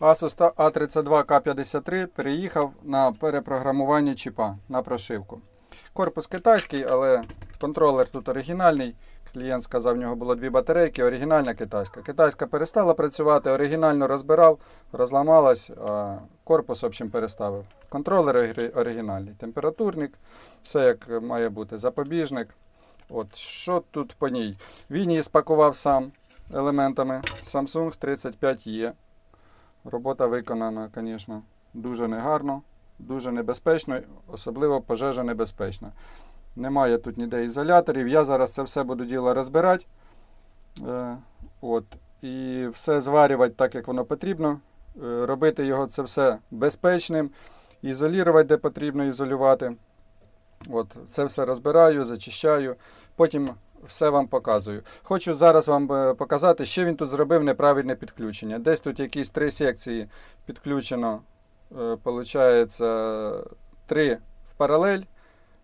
Asus A32K53 переїхав на перепрограмування чіпа на прошивку. Корпус китайський, але контролер тут оригінальний. Клієнт сказав, в нього було дві батарейки, оригінальна китайська. Китайська перестала працювати, оригінально розбирав, розламалась, а корпус, в общем, переставив. Контролер оригінальний, температурник, все як має бути, запобіжник. От, що тут по ній? Він її спакував сам елементами Samsung 35E. Робота виконана, звісно, дуже негарно, дуже небезпечно, особливо пожежа небезпечна. Немає тут ніде ізоляторів. Я зараз це все буду діло розбирати. Е, от, і все зварювати так, як воно потрібно. Е, робити його це все безпечним, ізолювати, де потрібно ізолювати. От, це все розбираю, зачищаю. Потім все вам показую. Хочу зараз вам е, показати, що він тут зробив неправильне підключення. Десь тут якісь три секції підключено, е, получається, три в паралель,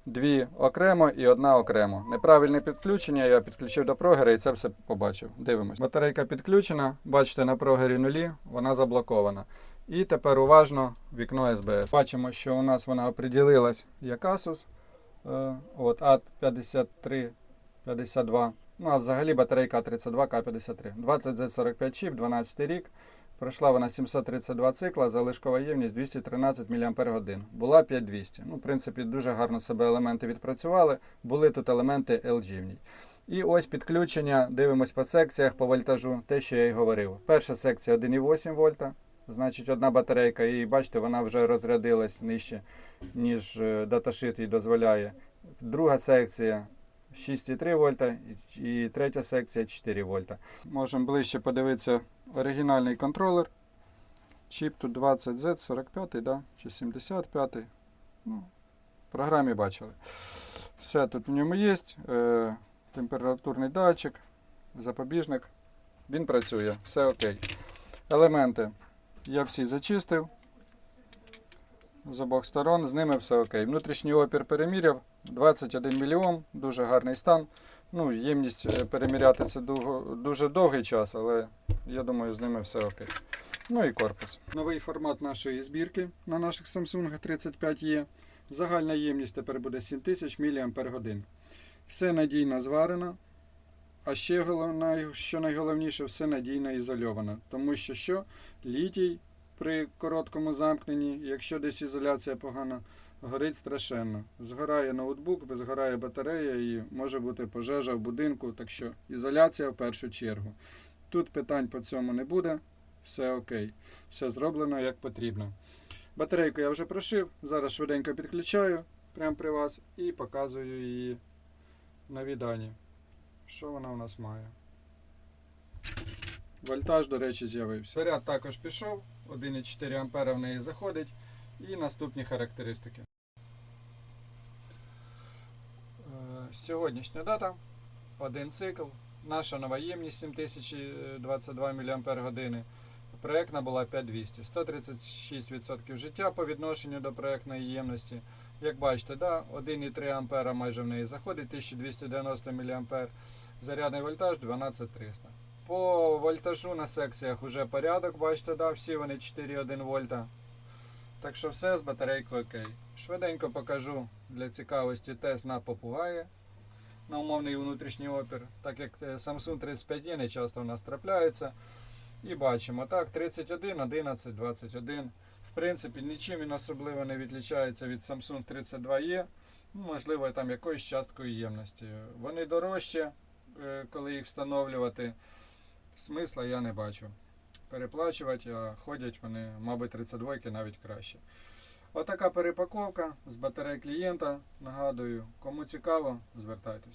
дві окремо і одна окремо. Неправильне підключення я підключив до прогера і це все побачив. Дивимось. Батарейка підключена, бачите, на прогері нулі, вона заблокована. І тепер уважно вікно СБС. Бачимо, що у нас вона оприділилась як Asus. Е, От, А53 52. Ну, а взагалі батарейка А32К53. 20Z45 чіп, 12 рік. Пройшла вона 732 цикла, залишкова ємність 213 мАч. Була 5200. Ну, в принципі, дуже гарно себе елементи відпрацювали. Були тут елементи LG в ній. І ось підключення, дивимось по секціях, по вольтажу, те, що я й говорив. Перша секція 1,8 вольта. Значить, одна батарейка, і бачите, вона вже розрядилась нижче, ніж е, даташит їй дозволяє. Друга секція 6,3 вольта і третя секція 4 вольта. Можемо ближче подивитися оригінальний контролер. Чіп тут 20Z45 да? чи 75. Ну, в програмі бачили. Все тут в ньому є. Е, температурний датчик, запобіжник. Він працює, все окей. Елементи я всі зачистив з обох сторон, з ними все окей. Внутрішній опір переміряв 21 мільйон, дуже гарний стан. Ну, ємність е, переміряти це дуже довгий час, але я думаю, з ними все окей. Ну і корпус. Новий формат нашої збірки на наших Samsung 35E. Загальна ємність тепер буде 7000 мАч. Все надійно зварено. А ще головне, що найголовніше, все надійно ізольовано. Тому що що? Літій при короткому замкненні, якщо десь ізоляція погана, горить страшенно. Згорає ноутбук, згорає батарея і може бути пожежа в будинку. Так що ізоляція в першу чергу. Тут питань по цьому не буде. Все окей. Все зроблено як потрібно. Батарейку я вже прошив. Зараз швиденько підключаю прямо при вас і показую її на віддані. Що вона у нас має? Вольтаж, до речі, з'явився. Заряд також пішов, 1,4 ампера в неї заходить. І наступні характеристики. Е, Сьогоднішня дата, один цикл, наша нова ємність 7022 мАч. Проектна була 5200. 136% життя по відношенню до проектної ємності. Як бачите, да, 1,3 ампера майже в неї заходить, 1290 мА. Зарядний вольтаж 12300. По вольтажу на секціях вже порядок, бачите, да, всі вони 4,1 вольта. Так що все з батарейкою окей. Швиденько покажу для цікавості тест на попугаї на умовний внутрішній опір. Так як е, Samsung 35E не часто в нас трапляється. І бачимо, так, 31, 11, 21. В принципі, нічим він особливо не відлічається від Samsung 32E. Ну, можливо, там якоюсь часткою ємності. Вони дорожчі, е, коли їх встановлювати. Смисла я не бачу. Переплачувати, а ходять вони, мабуть, 32 навіть краще. Отака перепаковка з батарей клієнта. Нагадую, кому цікаво, звертайтесь.